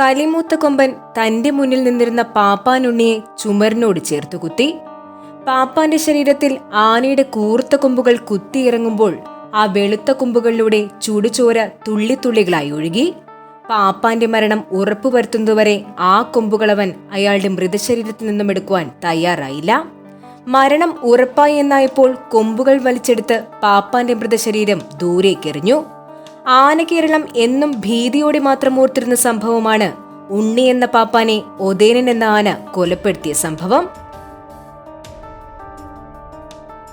കലിമൂത്ത കൊമ്പൻ തന്റെ മുന്നിൽ നിന്നിരുന്ന പാപ്പാനുണ്ണിയെ ചുമരിനോട് ചേർത്ത് കുത്തി. പാപ്പാന്റെ ശരീരത്തിൽ ആനയുടെ കൂർത്ത കൊമ്പുകൾ കുത്തിയിറങ്ങുമ്പോൾ ആ വെളുത്ത കൊമ്പുകളിലൂടെ ചുടുചോര തുള്ളിത്തുള്ളികളായി ഒഴുകി. പാപ്പാന്റെ മരണം ഉറപ്പുവരുത്തുന്നതുവരെ ആ കൊമ്പുകളവൻ അയാളുടെ മൃതശരീരത്തിൽ നിന്നും എടുക്കുവാൻ തയ്യാറായില്ല. മരണം ഉറപ്പായി എന്നായപ്പോൾ കൊമ്പുകൾ വലിച്ചെടുത്ത് പാപ്പാന്റെ മൃതശരീരം ദൂരേക്കെറിഞ്ഞു. ആനകേരളം എന്നും ഭീതിയോടെ മാത്രം ഓർത്തിരുന്ന സംഭവമാണ് ഉണ്ണി എന്ന പാപ്പാനെ ഒതേനൻ എന്ന ആന കൊലപ്പെടുത്തിയ സംഭവം.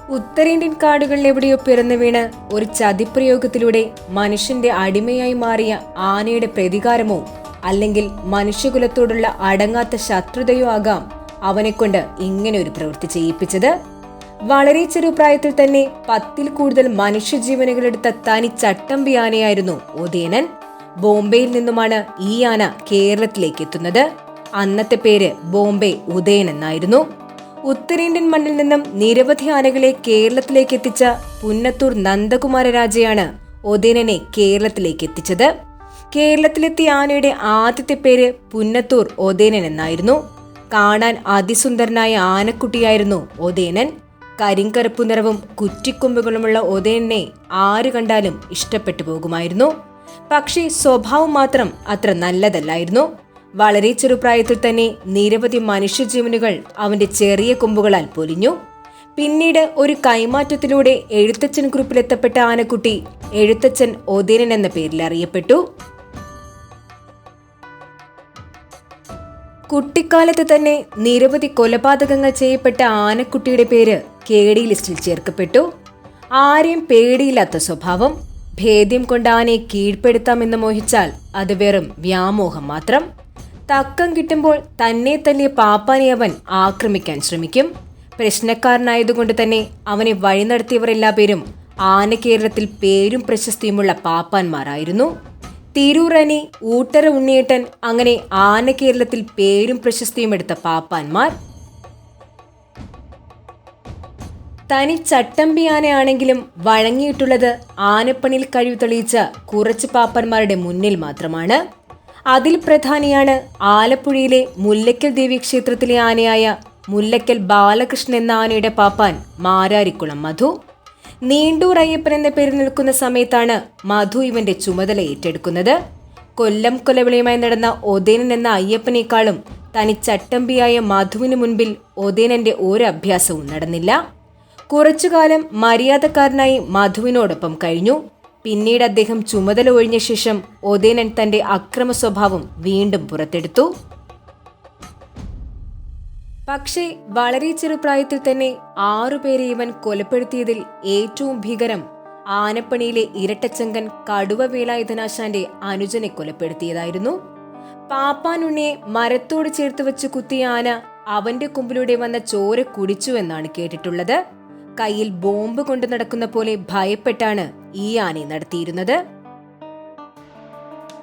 ഉത്തരേന്ത്യൻ കാടുകളിൽ എവിടെയോ പിറന്നു വീണ് ഒരു ചതിപ്രയോഗത്തിലൂടെ മനുഷ്യന്റെ അടിമയായി മാറിയ ആനയുടെ പ്രതികാരമോ അല്ലെങ്കിൽ മനുഷ്യകുലത്തോടുള്ള അടങ്ങാത്ത ശത്രുതയോ ആകാം അവനെക്കൊണ്ട് ഇങ്ങനെ ഒരു പ്രവൃത്തി ചെയ്യിപ്പിച്ചത്. വളരെ ചെറുപ്രായത്തിൽ തന്നെ പത്തിൽ കൂടുതൽ മനുഷ്യജീവനുകളെടുത്ത തനി ചട്ടമ്പി ആനയായിരുന്നു ഉദയനൻ. ബോംബെയിൽ നിന്നുമാണ് ഈ ആന കേരളത്തിലേക്ക് എത്തുന്നത്. അന്നത്തെ പേര് ബോംബെ ഉദയൻ എന്നായിരുന്നു. ഉത്തരേന്ത്യൻ മണ്ണിൽ നിന്നും നിരവധി ആനകളെ കേരളത്തിലേക്ക് എത്തിച്ച പുന്നത്തൂർ നന്ദകുമാര രാജയാണ് ഒതേനനെ കേരളത്തിലേക്ക് എത്തിച്ചത്. കേരളത്തിലെത്തിയ ആനയുടെ ആദ്യത്തെ പേര് പുന്നത്തൂർ ഒതേനൻ എന്നായിരുന്നു. കാണാൻ അതിസുന്ദരനായ ആനക്കുട്ടിയായിരുന്നു ഒതേനൻ കരിങ്കറുപ്പു നിറവും കുറ്റിക്കൊമ്പുകളുമുള്ള ഒതേനെ ആര് കണ്ടാലും ഇഷ്ടപ്പെട്ടു പോകുമായിരുന്നു. പക്ഷേ സ്വഭാവം മാത്രം അത്ര നല്ലതല്ലായിരുന്നു. വളരെ ചെറുപ്രായത്തിൽ തന്നെ നിരവധി മനുഷ്യജീവനുകൾ അവന്റെ ചെറിയ കൊമ്പുകളാൽ പൊലിഞ്ഞു. പിന്നീട് ഒരു കൈമാറ്റത്തിലൂടെ എഴുത്തച്ഛൻ ഗ്രൂപ്പിലെത്തപ്പെട്ട ആനക്കുട്ടി എഴുത്തച്ഛൻ ഒതേനൻ എന്ന പേരിൽ അറിയപ്പെട്ടു. കുട്ടിക്കാലത്ത് തന്നെ നിരവധി കൊലപാതകങ്ങൾ ചെയ്യപ്പെട്ട ആനക്കുട്ടിയുടെ പേര് കേടി ലിസ്റ്റിൽ ചേർക്കപ്പെട്ടു. ആരെയും പേടിയില്ലാത്ത സ്വഭാവം ഭേദ്യം കൊണ്ട് ആനയെ കീഴ്പ്പെടുത്താമെന്ന് മോഹിച്ചാൽ അത് വെറും വ്യാമോഹം മാത്രം. തക്കം കിട്ടുമ്പോൾ തന്നെ തല്ലിയ പാപ്പാനെ അവൻ ആക്രമിക്കാൻ ശ്രമിക്കും. പ്രശ്നക്കാരനായതുകൊണ്ട് തന്നെ അവനെ വഴി നടത്തിയവർ എല്ലാ പേരും ആന കേരളത്തിൽ പേരും പ്രശസ്തിയുമുള്ള പാപ്പാന്മാരായിരുന്നു. തിരൂറനി ഊട്ടര ഉണ്ണിയേട്ടൻ അങ്ങനെ ആന കേരളത്തിൽ പേരും പ്രശസ്തിയും എടുത്ത പാപ്പാന്മാർ. തനി ചട്ടമ്പിയാനയാണെങ്കിലും വഴങ്ങിയിട്ടുള്ളത് ആനപ്പണിൽ കഴിവ് തെളിയിച്ച കുറച്ച് പാപ്പന്മാരുടെ മുന്നിൽ മാത്രമാണ്. അതിൽ പ്രധാനിയാണ് ആലപ്പുഴയിലെ മുല്ലയ്ക്കൽ ദേവി ക്ഷേത്രത്തിലെ ആനയായ മുല്ലയ്ക്കൽ ബാലകൃഷ്ണൻ എന്ന ആനയുടെ പാപ്പാൻ മാരാരിക്കുളം മധു. നീണ്ടൂർ അയ്യപ്പൻ എന്ന പേര് നിൽക്കുന്ന സമയത്താണ് മധു ഇവന്റെ ചുമതല ഏറ്റെടുക്കുന്നത്. കൊല്ലം കൊലവിളിയുമായി നടന്ന ഒതേനൻ എന്ന അയ്യപ്പനേക്കാളും തനി ചട്ടമ്പിയായ മധുവിന് മുൻപിൽ ഒതേനന്റെ ഒരു അഭ്യാസവും നടന്നില്ല. കുറച്ചുകാലം മര്യാദക്കാരനായി മധുവിനോടൊപ്പം കഴിഞ്ഞു. പിന്നീട് അദ്ദേഹം ചുമതല ഒഴിഞ്ഞ ശേഷം ഒതേനൻ തന്റെ അക്രമ സ്വഭാവം വീണ്ടും പുറത്തെടുത്തു. പക്ഷേ വളരെ ചെറുപ്രായത്തിൽ തന്നെ ആറുപേരെ ഇവൻ കൊലപ്പെടുത്തിയതിൽ ഏറ്റവും ഭീകരം ആനപ്പണിയിലെ ഇരട്ടച്ചങ്കൻ കടുവ വേലായുധനാശാന്റെ അനുജനെ കൊലപ്പെടുത്തിയതായിരുന്നു. പാപ്പാനുണ്ണിയെ മരത്തോട് ചേർത്ത് വെച്ച് കുത്തിയ ആന അവന്റെ കുമ്പിലൂടെ വന്ന ചോര കുടിച്ചു എന്നാണ് കേട്ടിട്ടുള്ളത്. കയ്യിൽ ബോംബ് കൊണ്ട് നടക്കുന്ന പോലെ ഭയപ്പെട്ടാണ് ഈ ആനയെ നടത്തിയിരുന്നത്.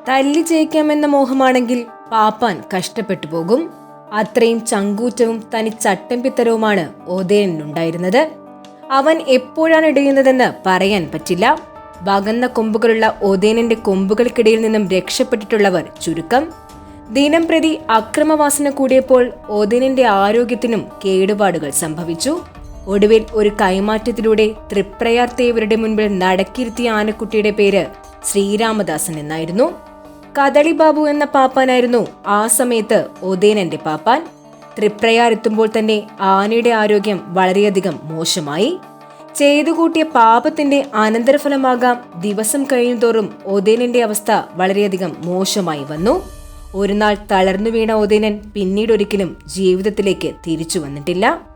തല്ലി ജയിക്കാമെന്ന മോഹമാണെങ്കിൽ പാപ്പാൻ കഷ്ടപ്പെട്ടു പോകും. അത്രയും ചങ്കൂറ്റവും തനി ചട്ടമ്പിത്തരവുമാണ് ഉണ്ടായിരുന്നത് അവൻ എപ്പോഴാണ് ഇടയുന്നതെന്ന് പറയാൻ പറ്റില്ല. വകന്ന കൊമ്പുകളുള്ള ഒതേനന്റെ കൊമ്പുകൾക്കിടയിൽ നിന്നും രക്ഷപ്പെട്ടിട്ടുള്ളവർ ചുരുക്കം. ദിനം പ്രതി അക്രമവാസന കൂടിയപ്പോൾ ഒതേനന്റെ ആരോഗ്യത്തിനും കേടുപാടുകൾ സംഭവിച്ചു. ഒടുവിൽ ഒരു കൈമാറ്റത്തിലൂടെ തൃപ്രയാർ തേവരുടെ മുൻപിൽ നടക്കിരുത്തിയ ആനക്കുട്ടിയുടെ പേര് ശ്രീരാമദാസൻ എന്നായിരുന്നു. കദളി ബാബു എന്ന പാപ്പാനായിരുന്നു ആ സമയത്ത് ഒതേനന്റെ പാപ്പാൻ. തൃപ്രയാർ എത്തുമ്പോൾ തന്നെ ആനയുടെ ആരോഗ്യം വളരെയധികം മോശമായി. ചെയ്തു കൂട്ടിയ പാപത്തിന്റെ അനന്തരഫലമാകാം ദിവസം കഴിയുന്തോറും ഒതേനന്റെ അവസ്ഥ വളരെയധികം മോശമായി വന്നു. ഒരു നാൾ തളർന്നു വീണ ഒതേനൻ പിന്നീടൊരിക്കലും ജീവിതത്തിലേക്ക് തിരിച്ചു വന്നിട്ടില്ല.